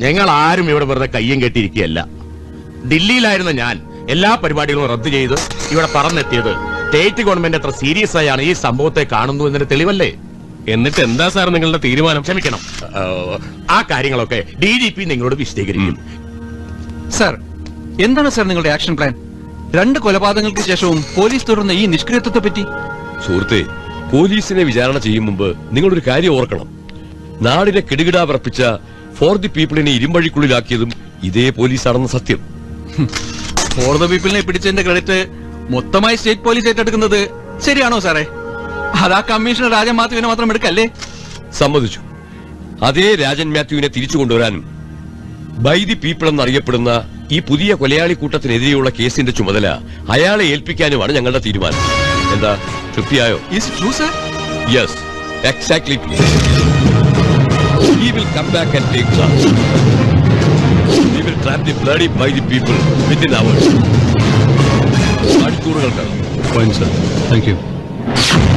ഞങ്ങൾ ആരും ഇവിടെ വെറുതെ കയ്യും കെട്ടിയിരിക്കുകയല്ല. ദില്ലിയിലായിരുന്ന ഞാൻ എല്ലാ പരിപാടികളും റദ്ദു ചെയ്ത് ഇവിടെ പറന്നെത്തിയത് സ്റ്റേറ്റ് ഗവൺമെന്റ് എത്ര സീരിയസ് ആയാണ് ഈ സംഭവത്തെ കാണുന്നു എന്നതിന് തെളിവല്ലേ? എന്നിട്ട് എന്താ സാർ നിങ്ങളുടെ തീരുമാനം? ക്ഷമിക്കണം. ആ, ആ കാര്യങ്ങളൊക്കെ ഡി ജി പി നിങ്ങളോട് വിശദീകരിക്കും. സാർ എന്താണ് സാർ നിങ്ങളുടെ ആക്ഷൻ പ്ലാൻ രണ്ട് കൊലപാതകങ്ങൾക്ക് ശേഷവും പോലീസ് തുടർന്ന ഈ നിഷ്ക്രിയത്വത്തെ പറ്റി? സുഹൃത്തെ പോലീസിനെ വിചാരണ ചെയ്യും മുമ്പ് നിങ്ങളൊരു കാര്യം ഓർക്കണം. നാടിനെ കിടുകിടാ വിറപ്പിച്ച ഫോർ ദി പീപ്പിളിനെ ഇരുമ്പഴിക്കുള്ളിലാക്കിയതും ഇതേ പോലീസാണെന്ന സത്യം. ഫോർ ദ പീപ്പിളിനെ പിടിച്ചതിന്റെ ക്രെഡിറ്റ് മൊത്തമായി സ്റ്റേറ്റ് പോലീസ് ഏറ്റെടുക്കുന്നത് ശരിയാണോ സാറേ? അതാ കമ്മീഷണർ രാജൻ മാത്യുവിനെ മാത്രം എടുക്കല്ലേ? സമ്മതിച്ചു. അതേ രാജൻ മാത്യുവിനെ തിരിച്ചു കൊണ്ടുവരാനും ബൈ ദി പീപ്പിൾ എന്നറിയപ്പെടുന്ന ഈ പുതിയ കൊലയാളി കൂട്ടത്തിനെതിരെയുള്ള കേസിന്റെ ചുമതല അയാളെ ഏൽപ്പിക്കാനുമാണ് ഞങ്ങളുടെ തീരുമാനം. എന്താ തൃപ്തിയായോ? Yes exactly come back and take charge. We will trap the bloody the people within hours. Fine, sir. Thank you.